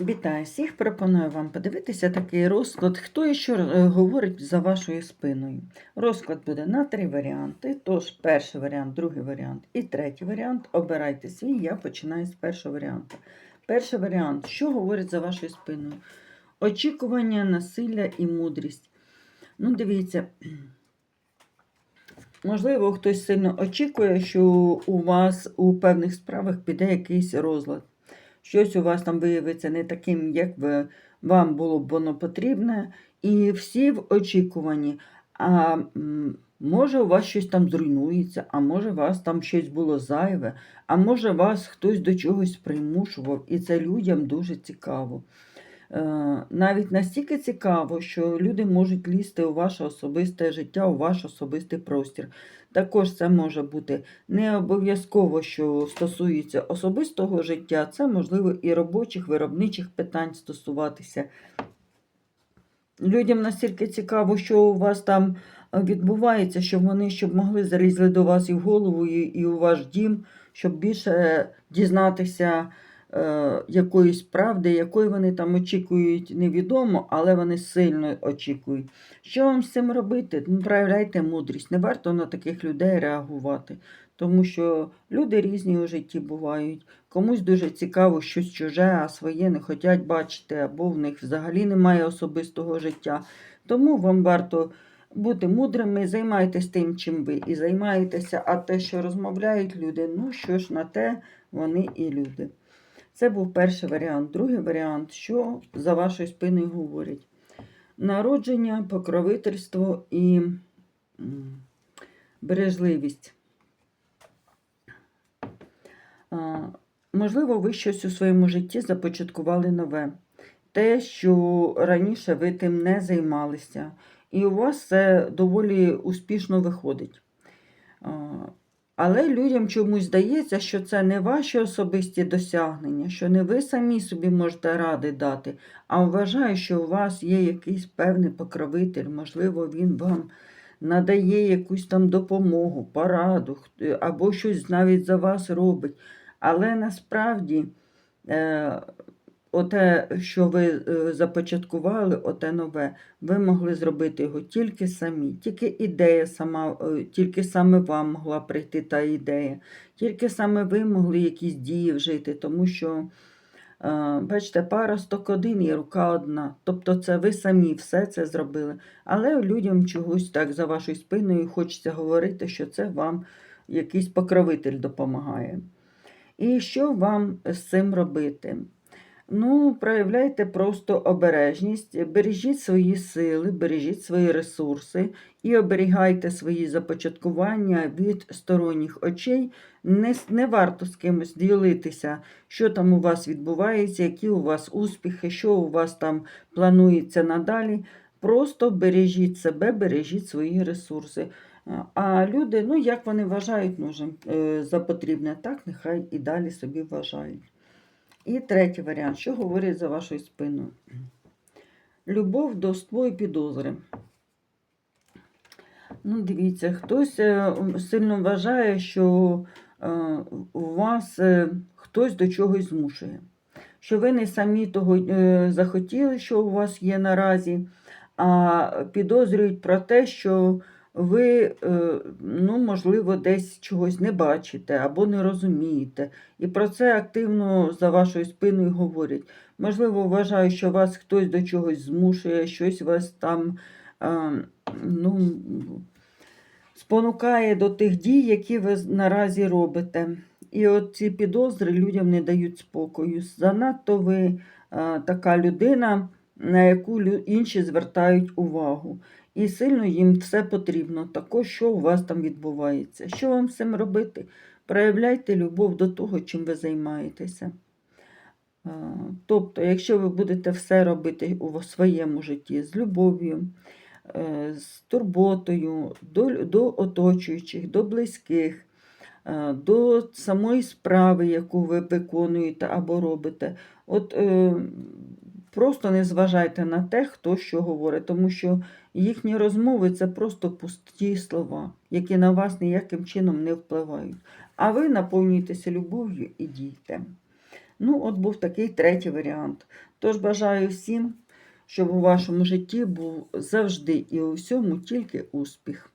Вітаю всіх! Пропоную вам подивитися такий розклад, хто і що е, говорить за вашою спиною. Розклад буде на три варіанти. Тож, перший варіант, другий варіант і третій варіант. Обирайте свій, я починаю з першого варіанту. Перший варіант, що говорить за вашою спиною? Очікування, насилля і мудрість. Ну, дивіться, можливо, хтось сильно очікує, що у вас у певних справах піде якийсь розлад щось у вас там виявиться не таким, як ви, вам було б воно потрібне, і всі в очікуванні. А може, у вас щось там зруйнується, а може, у вас там щось було зайве, а може, вас хтось до чогось примушував, і це людям дуже цікаво. Е, Навіть настільки цікаво, що люди можуть лізти у ваше особисте життя, у ваш особистий простір. Також це може бути не обов'язково, що стосується особистого життя, це можливо і робочих, виробничих питань стосуватися. Людям настільки цікаво, що у вас там відбувається, що вони щоб могли залізли до вас і в голову, і, у ваш дім, щоб більше дізнатися якоїсь правди, якої вони там очікують, невідомо, але вони сильно очікують. Що вам з цим робити? Ну, проявляйте мудрість. Не варто на таких людей реагувати, тому що люди різні у житті бувають. Комусь дуже цікаво щось чуже, а своє не хочуть бачити, або в них взагалі немає особистого життя. Тому вам варто бути мудрими, займайтесь тим, чим ви і займаєтеся, а те, що розмовляють люди, ну що ж на те вони і люди. Це був перший варіант. Другий варіант, що за вашою спиною говорять. Народження, покровительство і бережливість. Можливо, ви щось у своєму житті започаткували нове. Те, що раніше ви тим не займалися. І у вас це доволі успішно виходить. Але людям чомусь здається, що це не ваші особисті досягнення, що не ви самі собі можете ради дати, а вважаю, що у вас є якийсь певний покровитель, можливо, він вам надає якусь там допомогу, пораду, або щось навіть за вас робить. Але насправді е, оте, що ви е, започаткували, оте нове, ви могли зробити його тільки самі, тільки ідея сама, е, тільки саме вам могла прийти та ідея, тільки саме ви могли якісь дії вжити, тому що, е, бачите, пара сток один і рука одна. Тобто це ви самі все це зробили. Але людям чогось так за вашою спиною хочеться говорити, що це вам якийсь покровитель допомагає. І що вам з цим робити? Ну, проявляйте просто обережність, бережіть свої сили, бережіть свої ресурси і оберігайте свої започаткування від сторонніх очей. Не, не варто з кимось ділитися, що там у вас відбувається, які у вас успіхи, що у вас там планується надалі. Просто бережіть себе, бережіть свої ресурси. А люди, ну як вони вважають е, за потрібне, так нехай і далі собі вважають. І третій варіант, що говорить за вашою спиною? Любов до ствої підозри. Ну, дивіться, хтось е, сильно вважає, що е, у вас е, хтось до чогось змушує. Що ви не самі того е, захотіли, що у вас є наразі, а підозрюють про те, що ви, е, ну, можливо, десь чогось не бачите або не розумієте. І про це активно за вашою спиною говорять. Можливо, вважаю, що вас хтось до чогось змушує, щось вас там е, ну, спонукає до тих дій, які ви наразі робите. І от ці підозри людям не дають спокою. Занадто ви е, така людина, на яку інші звертають увагу. І сильно їм все потрібно, також, що у вас там відбувається. Що вам цим робити? Проявляйте любов до того, чим ви займаєтеся. Тобто, якщо ви будете все робити у своєму житті з любов'ю, е, з турботою до, до оточуючих, до близьких, е, до самої справи, яку ви виконуєте або робите, от е, просто не зважайте на те, хто що говорить, тому що їхні розмови це просто пусті слова, які на вас ніяким чином не впливають. А ви наповнюєтеся любов'ю і дійте. Ну, от був такий третій варіант. Тож бажаю всім, щоб у вашому житті був завжди і у всьому тільки успіх.